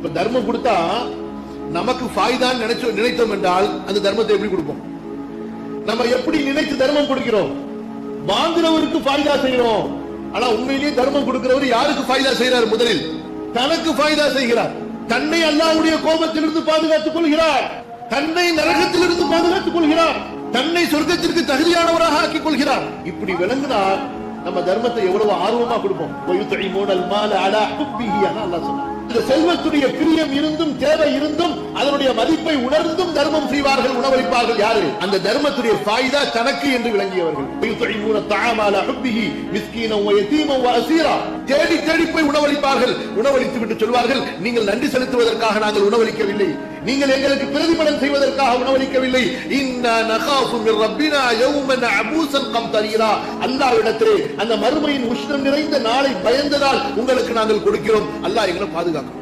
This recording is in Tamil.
இப்ப தர்மம் கொடுத்தா நமக்கு ஃபாய்தான் நினைச்சோம் நினைத்தோம் என்றால் அந்த தர்மத்தை எப்படி கொடுப்போம்? நம்ம எப்படி நினைத்து தர்மம் கொடுக்கிறோம்? வாங்குறவருக்கு ஃபாய்தா செய்யறோம். ஆனா உண்மையிலேயே தர்மம் கொடுக்கிறவர் யாருக்கு ஃபாய்தா செய்யறார் முதலில்? தனக்கு ஃபாய்தா செய்கிறார். தன்னை அல்லாவுடைய கோபத்திலிருந்து பாதுகாத்துக் கொள்கிறார். தன்னை நரகத்திலிருந்து பாதுகாத்துக் கொள்கிறார். தன்னை சொர்க்கத்திற்கு தகுதியானவராக ஆக்கிக் கொள்கிறார். இப்படி விளங்கினால் நம்ம தர்மத்தை எவ்வளவு ஆர்வமா கொடுப்போம். அல்லாஹ் சொன்னார் இந்த செல்வத்துடைய பிரியம் இருந்தும் தேவை இருந்தும் அதனுடைய மதிப்பை உணர்ந்தும் தர்மம் செய்வார்கள் உணவளிப்பார்கள் யாரு? அந்த தர்மத்துடைய சாய்தா தனக்கு என்று விளங்கியவர்கள். தேடி தேடி போய் உணவளிப்பார்கள். உணவளித்து விட்டு சொல்வார்கள் நீங்கள் நன்றி செலுத்துவதற்காக நாங்கள் உணவளிக்கவில்லை. நீங்கள் எங்களுக்கு பிரதிபலன் செய்வதற்காக உணவளிக்கவில்லை. இன்னா அபூசன் அந்த மறுமையின் உஷ்ணம் நிறைந்த நாளை பயந்ததால் உங்களுக்கு நாங்கள் கொடுக்கிறோம். அல்லாஹ் எங்களை பாதுகாக்கும்.